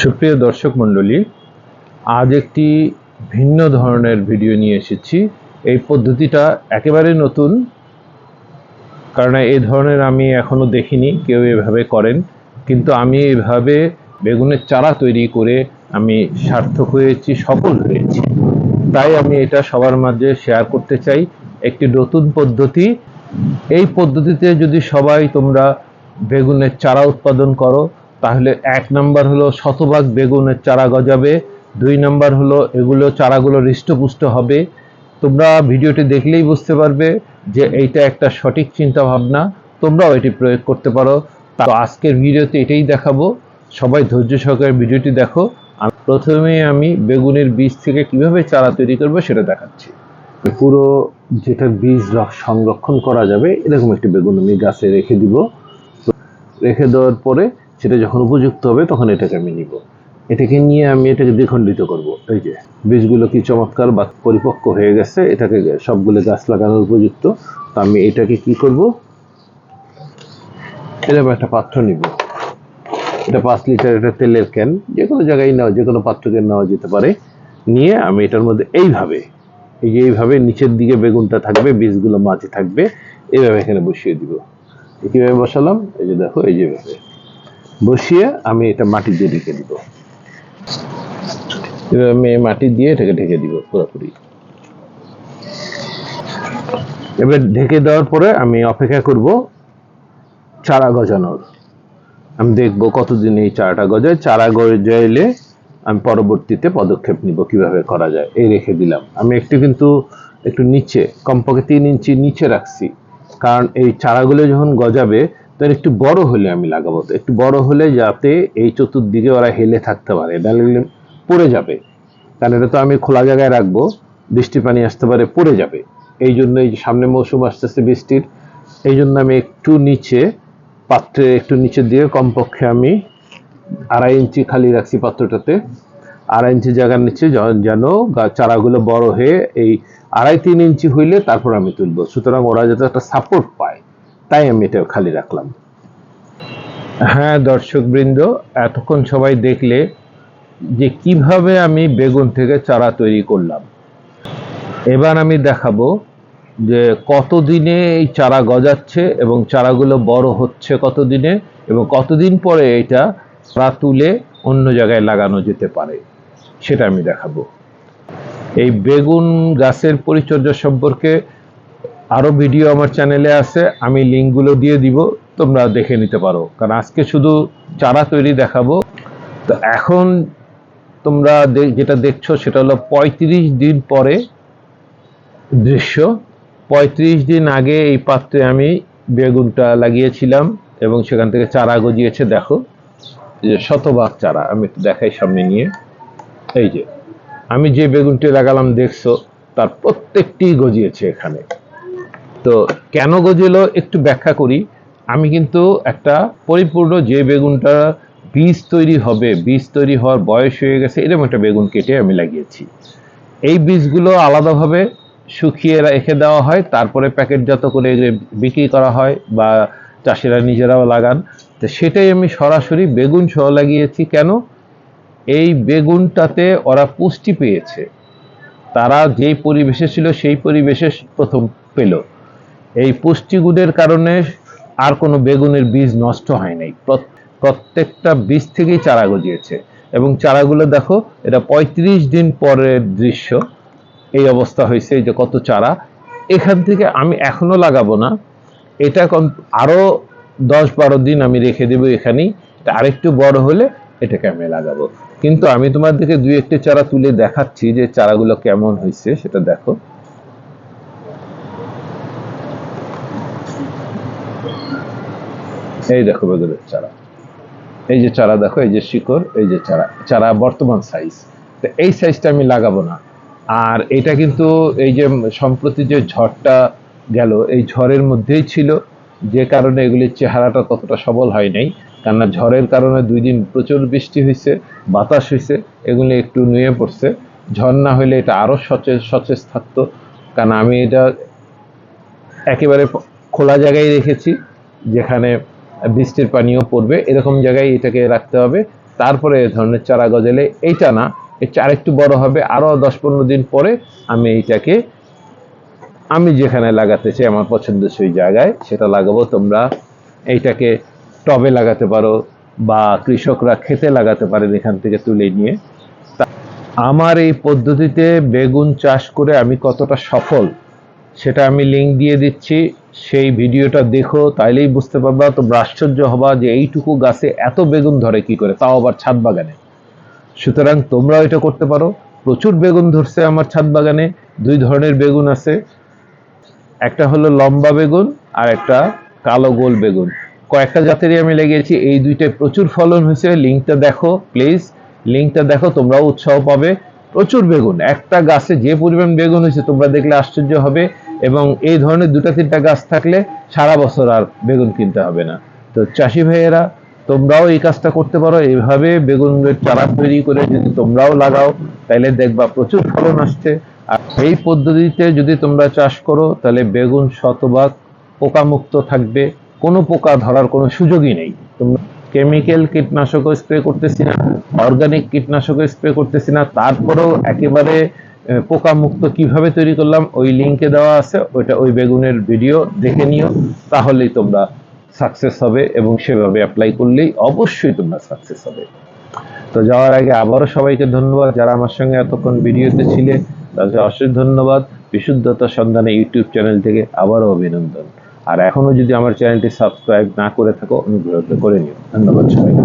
সুপ্রিয় দর্শক মণ্ডলী, আজ একটি ভিন্ন ধরনের ভিডিও নিয়ে এসেছি। এই পদ্ধতিটা একেবারে নতুন, কারণ এই ধরনের আমি এখনও দেখিনি, কেউ এভাবে করেন। কিন্তু আমি এভাবে বেগুনের চারা তৈরি করে আমি সার্থক হয়েছি, সফল হয়েছি। তাই আমি এটা সবার মাঝে শেয়ার করতে চাই। একটি নতুন পদ্ধতি। এই পদ্ধতিতে যদি সবাই তোমরা বেগুনের চারা উৎপাদন করো তাহলে এক নাম্বার হলো শতভাগ বেগুনের চারা গজাবে, দুই নাম্বার হলো এগুলো চারাগুলো হৃষ্টপুষ্ট হবে। তোমরা ভিডিওটি দেখলেই বুঝতে পারবে যে এইটা একটা সঠিক চিন্তা ভাবনা তোমরাও এটি প্রয়োগ করতে পারো। তো আজকের ভিডিওতে এটাই দেখাবো। সবাই ধৈর্য সহকারে ভিডিওটি দেখো। প্রথমে আমি বেগুনের বীজ থেকে কীভাবে চারা তৈরি করব সেটা দেখাচ্ছি। পুরো যেটা বীজ রক- সংরক্ষণ করা যাবে, এরকম একটি বেগুন আমি গাছে রেখে দিব। রেখে দেওয়ার পরে সেটা যখন উপযুক্ত হবে তখন এটাকে আমি নিব। এটাকে নিয়ে আমি এটাকে দ্বিখণ্ডিত করব। এই যে, বীজগুলো কি চমৎকার বা পরিপক্ক হয়ে গেছে, এটাকে সবগুলো গাছ লাগানোর উপযুক্ত, তো আমি এটাকে কি করব? এরকম একটা পাত্র নিব। এটা পাঁচ লিটার এটা তেলের ক্যান যে কোনো জায়গায় নেওয়া যে কোনো পাত্রকে নেওয়া যেতে পারে। নিয়ে আমি এটার মধ্যে এইভাবে, এই যে এইভাবে নিচের দিকে বেগুনটা থাকবে, বীজগুলো মাঝে থাকবে এইভাবে এখানে বসিয়ে দিব। কীভাবে বসালাম? এই যে দেখো, এই যেভাবে। বসিয়ে আমি এটা মাটি দিয়ে ঢেকে দিব। আমি মাটি দিয়ে এটাকে ঢেকে দিব পুরোপুরি। এবার ঢেকে দেওয়ার পরে আমি অপেক্ষা করব চারা গজানোর। আমি দেখব কতদিন এই চারাটা গজায়। চারা গজাইলে আমি পরবর্তীতে পদক্ষেপ নিব কীভাবে করা যায়। এই রেখে দিলাম। আমি একটু কিন্তু একটু নিচে, কমপক্ষে তিন ইঞ্চি নিচে রাখছি। কারণ এই চারাগুলো যখন গজাবে তখন একটু বড় হলে আমি লাগাবো। একটু বড় হলে যাতে এই চতুর্দিকে ওরা হেলে থাকতে পারে নাহলে পড়ে যাবে। কারণ এটা তো আমি খোলা জায়গায় রাখব বৃষ্টি পানি আসতে পারে, পড়ে যাবে। এই জন্য এই সামনে মৌসুম আসতেছে বৃষ্টির, এই জন্য আমি একটু নিচে পাত্রে একটু নিচে দিয়ে কমপক্ষে আমি আড়াই ইঞ্চি খালি রাখছি পাত্রটাতে। আড়াই ইঞ্চি জায়গার নিচে যেন চারাগুলো বড় হয়ে এই আড়াই তিন ইঞ্চি হইলে তারপর আমি তুলবো। সুতরাং ওরা যাতে একটা সাপোর্ট পায়। তাই আমি এটা খালি রাখলাম। হ্যাঁ দর্শকবৃন্দ, এতক্ষণ সবাই দেখলে যে কীভাবে আমি বেগুন থেকে চারা তৈরি করলাম। এবার আমি দেখাবো যে কতদিনে এই চারা গজাচ্ছে এবং চারাগুলো বড় হচ্ছে কতদিনে এবং কতদিন পরে এটা চারা তুলে অন্য জায়গায় লাগানো যেতে পারে, সেটা আমি দেখাবো। এই বেগুন গাছের পরিচর্যা সম্পর্কে আরও ভিডিও আমার চ্যানেলে আছে, আমি লিঙ্কগুলো দিয়ে দিব, তোমরা দেখে নিতে পারো। কারণ আজকে শুধু চারা তৈরি দেখাবো। তো এখন তোমরা যেটা দেখছ সেটা হলো পঁয়ত্রিশ দিন পরে দৃশ্য। পঁয়ত্রিশ দিন আগে এই পাত্রে আমি বেগুনটা লাগিয়েছিলাম এবং সেখান থেকে চারা গজিয়েছে, দেখো। যে শতভাগ চারা, আমি একটু দেখাই সামনে নিয়ে। এই যে, আমি যে বেগুনটি লাগালাম, দেখছ, তার প্রত্যেকটি গজিয়েছে এখানে। তো কেন গজিলো একটু ব্যাখ্যা করি। আমি কিন্তু একটা পরিপূর্ণ যে বেগুনটা বীজ তৈরি হবে, বীজ তৈরি হওয়ার বয়স হয়ে গেছে, এরকম একটা বেগুন কেটে আমি লাগিয়েছি। এই বীজগুলো আলাদাভাবে শুকিয়ে রেখে দেওয়া হয়, তারপরে প্যাকেটজাত করে বিক্রি করা হয় বা চাষিরা নিজেরাও লাগান। তো সেটাই আমি সরাসরি বেগুন সহ লাগিয়েছি। কেন? এই বেগুনটাতে ওরা পুষ্টি পেয়েছে। তারা যেই পরিবেশে ছিল, সেই পরিবেশে প্রথম পেল। এই পুষ্টিগুণের কারণে আর কোনো বেগুনের বীজ নষ্ট হয় নাই। প্রত্যেকটা বীজ থেকেই চারা গজিয়েছে। এবং চারাগুলো দেখো, এটা পঁয়ত্রিশ দিন পরের দৃশ্য। এই অবস্থা হয়েছে যে কত চারা। এখান থেকে আমি এখনও লাগাবো না। এটা কম আরও দশ বারো দিন আমি রেখে দেবো এখানেই। এটা আরেকটু বড় হলে এটাকে আমি লাগাবো। কিন্তু আমি তোমাদেরকে দুই একটি চারা তুলে দেখাচ্ছি যে চারাগুলো কেমন হয়েছে, সেটা দেখো। এই দেখো বেগুনের চারা। এই যে চারা দেখো, এই যে শিকড়, এই যে চারা। চারা বর্তমান সাইজ তো এই সাইজটা আমি লাগাবো না। আর এটা কিন্তু এই যে সম্প্রতি যে ঝড়টা গেল, এই ঝড়ের মধ্যেই ছিল। যে কারণে এগুলির চেহারাটা ততটা সবল হয় নাই। কেননা ঝড়ের কারণে দুই দিন প্রচুর বৃষ্টি হয়েছে বাতাস হয়েছে এগুলি একটু নুয়ে পড়ছে। ঝড় না হলে এটা আরও সচেত সচেত থাকতো কারণ আমি এটা একেবারে খোলা জায়গায় রেখেছি, যেখানে বৃষ্টির পানিও পড়বে। এরকম জায়গায় এটাকে রাখতে হবে। তারপরে এ ধরনের চারা গজালে এইটা না এই চারা একটু বড় হবে। আরও দশ পনেরো দিন পরে আমি এইটাকে, আমি যেখানে লাগাতে চাই, আমার পছন্দসই জায়গায় সেটা লাগাবো। তোমরা এইটাকে টবে লাগাতে পারো বা কৃষকরা খেতে লাগাতে পারেন এখান থেকে তুলে নিয়ে। আমার এই পদ্ধতিতে বেগুন চাষ করে আমি কতটা সফল, সেটা আমি লিঙ্ক দিয়ে দিচ্ছি। সেই ভিডিওটা দেখো, তাইলেই বুঝতে পারবা, তোমরা আশ্চর্য হবা যে এইটুকু গাছে এত বেগুন ধরে কি করে, তাও আবার ছাদ বাগানে। সুতরাং তোমরাও এটা করতে পারো, প্রচুর বেগুন ধরছে আমার ছাদ বাগানে, দুই ধরনের বেগুন আছে। একটা হলো লম্বা বেগুন, আর একটা কালো গোল বেগুন। কয়েকটা জাতেরই আমি লেগেছি, এই দুইটায় প্রচুর ফলন হয়েছে, লিঙ্কটা দেখো প্লিজ লিঙ্কটা দেখো, তোমরাও উৎসাহ পাবে। প্রচুর বেগুন, একটা গাছে যে পরিমাণ বেগুন হয়েছে, তোমরা দেখলে আশ্চর্য হবে। এবং এই ধরনের দুটা তিনটা গাছ থাকলে সারা বছর আর বেগুন কিনতে হবে না। তো চাষি ভাইয়েরা, তোমরাও এই কাজটা করতে পারো। এইভাবে বেগুনের চারা তৈরি করে যদি তোমরাও লাগাও তাহলে দেখবা প্রচুর ফলন আসছে। আর এই পদ্ধতিতে যদি তোমরা চাষ করো, তাহলে বেগুন শতভাগ পোকামুক্ত থাকবে। কোনো পোকা ধরার কোনো সুযোগই নেই। তোমরা কেমিক্যাল কীটনাশকও স্প্রে করতেছি না, অর্গানিক কীটনাশকও স্প্রে করতেছি না। তারপরেও একেবারে পোকামুক্ত কীভাবে তৈরি করলাম, ওই লিঙ্কে দেওয়া আছে, ওইটা ওই বেগুনের ভিডিও দেখে নিও, তাহলেই তোমরা সাকসেস হবে এবং সেভাবে অ্যাপ্লাই করলেই অবশ্যই তোমরা সাকসেস হবে। তো যাওয়ার আগে আবারও সবাইকে ধন্যবাদ যারা আমার সঙ্গে এতক্ষণ ভিডিওতে ছিলে। তাদের অশেষ ধন্যবাদ। বিশুদ্ধতা সন্ধানে ইউটিউব চ্যানেল থেকে আবারও অভিনন্দন। আর এখনও যদি আমার চ্যানেলটি সাবস্ক্রাইব না করে থাকো, অনুগ্রহ করে নিও। ধন্যবাদ সবাইকে।